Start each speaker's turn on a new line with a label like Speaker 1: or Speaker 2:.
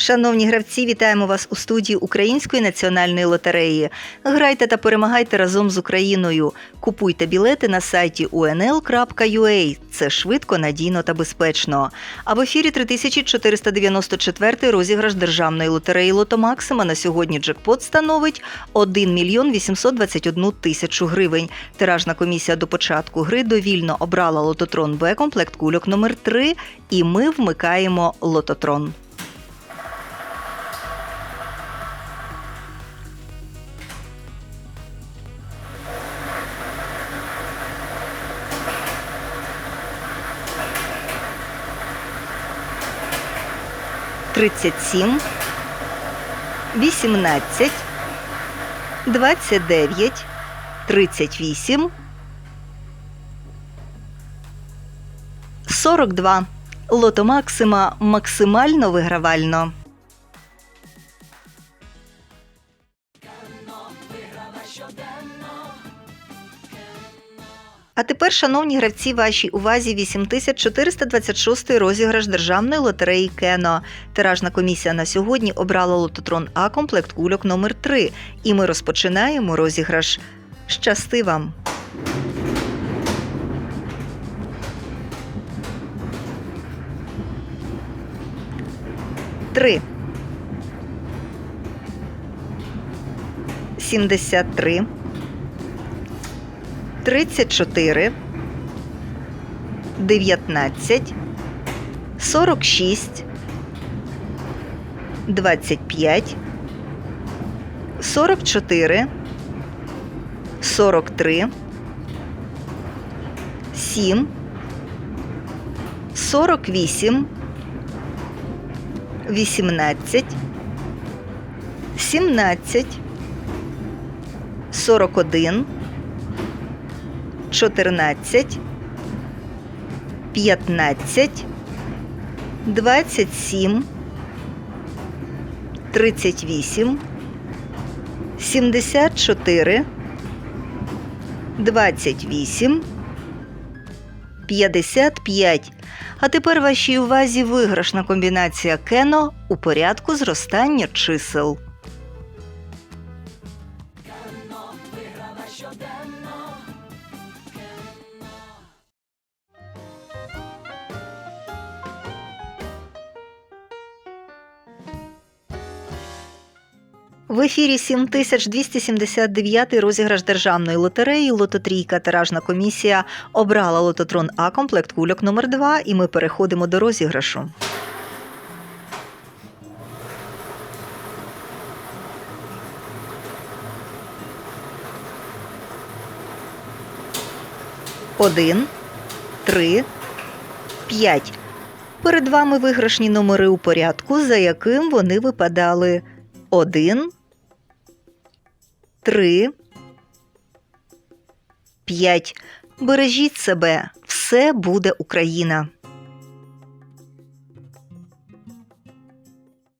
Speaker 1: Шановні гравці, вітаємо вас у студії Української національної лотереї. Грайте та перемагайте разом з Україною. Купуйте білети на сайті unl.ua. Це швидко, надійно та безпечно. А в ефірі 3494 розіграш державної лотереї Лото Максима на сьогодні джекпот становить 1 мільйон 821 тисячу гривень. Тиражна комісія до початку гри довільно обрала лототрон Б комплект кульок номер 3 і ми вмикаємо лототрон. Тридцять сім, вісімнадцять, двадцять дев'ять, тридцять вісім, сорок два. Лото Максима максимально вигравально. А тепер, шановні гравці, вашій увазі 8426 розіграш державної лотереї Кено. Тиражна комісія на сьогодні обрала лототрон А комплект кульок номер 3 І ми розпочинаємо розіграш. Щасти вам! Три. Сімдесят три. Тридцять чотири. Дев'ятнадцять. Сорок шість. Двадцять п'ять. Сорок чотири. Сорок три. Сім. Сорок вісім. 18, 17, 41, 14, 15, 27, 38, 74, 28, 55. А тепер вашій увазі виграшна комбінація кено у порядку зростання чисел. В ефірі 7279 розіграш державної лотереї Лототрійка тиражна комісія обрала лототрон А комплект кульок номер 2 і ми переходимо до розіграшу. Один, три, п'ять. Перед вами виграшні номери у порядку, за яким вони випадали. Один, три, п'ять. Бережіть себе, все буде Україна.